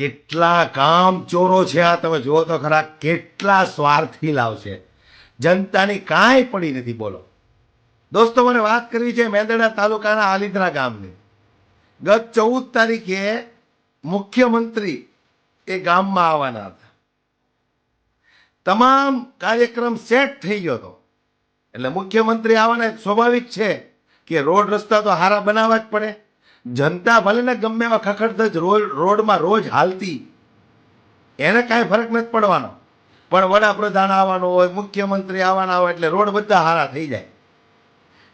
કેટલા કામ ચોરો છે આ તમે જુઓ તો ખરા કેટલા સ્વાર્થી લાવશે. જનતાની કાંઈ પડી નથી, બોલો. દોસ્તો, મને વાત કરવી છે મેંદરડા તાલુકાના આલિદ્રા ગામની. ગત ચૌદ તારીખે મુખ્યમંત્રી એ ગામમાં આવવાના હતા. તમામ કાર્યક્રમ સેટ થઈ ગયો હતો. એટલે મુખ્યમંત્રી આવવાના સ્વાભાવિક છે કે રોડ રસ્તા તો હારા બનાવવા જ પડે. જનતા ભલે ને ગમે એવા ખખડધજ રોડ રોડમાં રોજ હાલતી, એને કાંઈ ફરક નથી પડવાનો. પણ વડાપ્રધાન આવવાનો હોય, મુખ્યમંત્રી આવવાના હોય, એટલે રોડ બધા હારા થઈ જાય.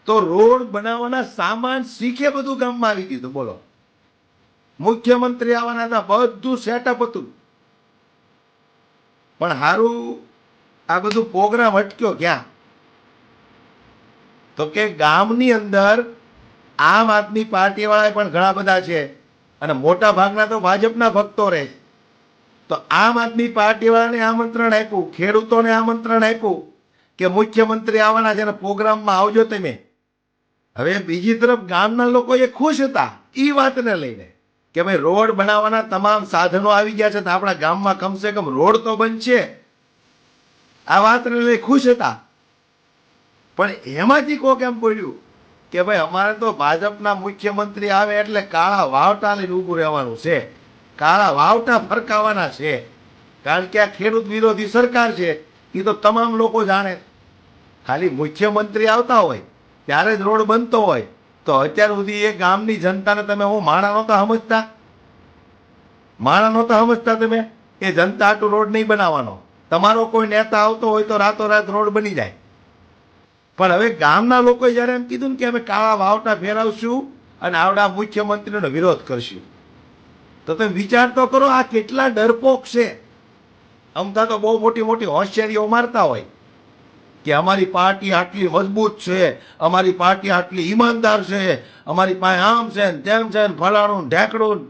તો રોડ બનાવવાના સામાન શીખે બધું ગામમાં આવી ગયું બોલો. મુખ્યમંત્રી આવવાના હતા, બધું સેટઅપ હતું. પણ હારું આ બધું પ્રોગ્રામ અટક્યો ક્યાં? તો કે ગામની અંદર આમ આદમી પાર્ટીવાળા પણ ઘણા બધા છે. અને મોટા ભાગના તો ભાજપના ભક્તો રહે તો આમ આદમી પાર્ટીવાળાને આમંત્રણ આપ્યું, ખેડૂતોને આમંત્રણ આપ્યું કે મુખ્યમંત્રી આવવાના છે અને પ્રોગ્રામમાં આવજો તમે. હવે બીજી તરફ ગામના લોકો એ ખુશ હતા એ વાતને લઈને કે ભાઈ રોડ બનાવવાના તમામ સાધનો આવી ગયા છે, તો આપણા ગામમાં કમસે કમ રોડ તો બનશે. આ વાતને લઈ ખુશ હતા. પણ એમાંથી કોક એમ બોલ્યું કે ભાઈ, અમારે તો ભાજપના મુખ્યમંત્રી આવે એટલે કાળા વાવટા લઈને ઊભું રહેવાનું છે. કાળા વાવટા ફરકાવાના છે. કારણ કે આ ખેડૂત વિરોધી સરકાર છે. એ તો તમામ લોકો જાણે. ખાલી મુખ્યમંત્રી આવતા હોય, ત્યારે જ રોડ બનતો હોય. તો અત્યાર સુધી એ ગામની જનતાને તમે હું માણા નહોતા સમજતા? માણા નહોતા સમજતા તમે? એ જનતા આટલું રોડ નહીં બનાવવાનો. તમારો કોઈ નેતા આવતો હોય તો રાતોરાત રોડ બની જાય. પણ હવે ગામના લોકોએ જ્યારે એમ કીધું ને કે અમે કાળા વાવટા ફેરવશું અને આવડા મુખ્યમંત્રીનો વિરોધ કરશું, તો તમે વિચાર તો કરો આ કેટલા ડરપોક છે અમતા તો બહુ મોટી મોટી હોશિયારીઓ મારતા હોય કે અમારી પાર્ટી આટલી મજબૂત છે, અમારી પાર્ટી આટલી ઈમાનદાર છે, અમારી પાસે આમ છે ને તેમ છે ને ફલાણું ઢેકડું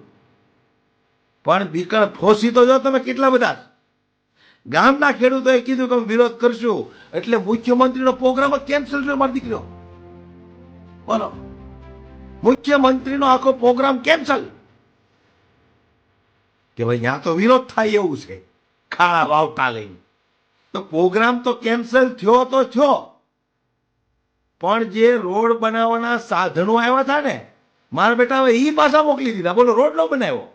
પણ બીકણ ફોસી તો જો તમે કેટલા બધા. ગામના ખેડૂતોએ કીધું કે વિરોધ કરશું, એટલે મુખ્યમંત્રીનો પ્રોગ્રામ કેન્સલ થયો મારી દીકરીઓ બોલો. મુખ્યમંત્રીનો આખો પ્રોગ્રામ કેન્સલ કે ભાઈ ત્યાં તો વિરોધ થાય એવું છે. ખાડા વાવટા લઈને. તો પ્રોગ્રામ તો કેન્સલ થયો તો થયો. પણ જે રોડ બનાવવાના સાધનો આવ્યા હતા ને, મારા બેટા હવે એ પાછા મોકલી દીધા. બોલો રોડ નો બનાવ્યો.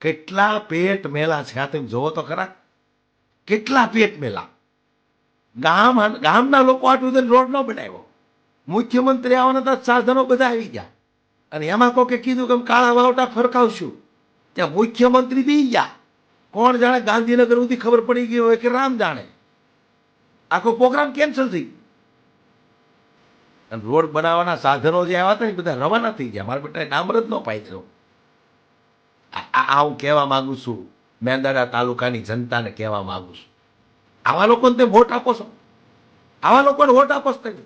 કેટલા પેટ મેલા છે આ તમે જોવો તો ખરા. કેટલા પેટ મેલા. ગામ ગામના લોકો આટલું બધું રોડ ન બનાવ્યો. મુખ્યમંત્રી આવવાના હતા સાધનો બધા આવી ગયા. અને એમાં કોકે કીધું કે કાળા વાવટા ફરકાવશું. ત્યાં મુખ્યમંત્રી બી ગયા. કોણ જાણે ગાંધીનગર સુધી ખબર પડી ગઈ હોય કે રામ જાણે. આખો પ્રોગ્રામ કેન્સલ થઈ અને રોડ બનાવવાના સાધનો જે આવ્યા હતા એ બધા રવાના થઈ ગયા. મારા બેટા ડામર જ ન પાય આ હું કહેવા માગું છું મેંદરડા તાલુકાની જનતાને કહેવા માગું છું. આવા લોકોને તે વોટ આપો છો? આવા લોકોને વોટ આપો છો તમે?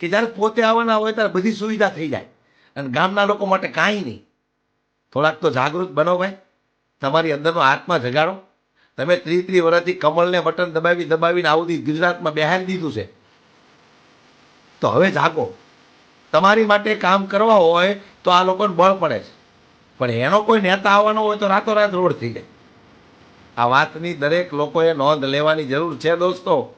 કે જ્યારે પોતે આવવાના હોય ત્યારે બધી સુવિધા થઈ જાય. અને ગામના લોકો માટે કાંઈ નહીં. થોડાક તો જાગૃત બનો ભાઈ. તમારી અંદરનો આત્મા જગાડો. તમે ત્રી ત્રી વર્ષથી કમળને બટન દબાવી દબાવીને આવું ગુજરાતમાં બેહાડી દીધું છે. તો હવે જાગો. તમારી માટે કામ કરવા હોય તો આ લોકોને બળ પડે છે. પણ એનો કોઈ નેતા આવવાનો હોય તો રાતોરાત રોડ થઈ જાય. આ વાતની દરેક લોકોએ નોંધ લેવાની જરૂર છે દોસ્તો.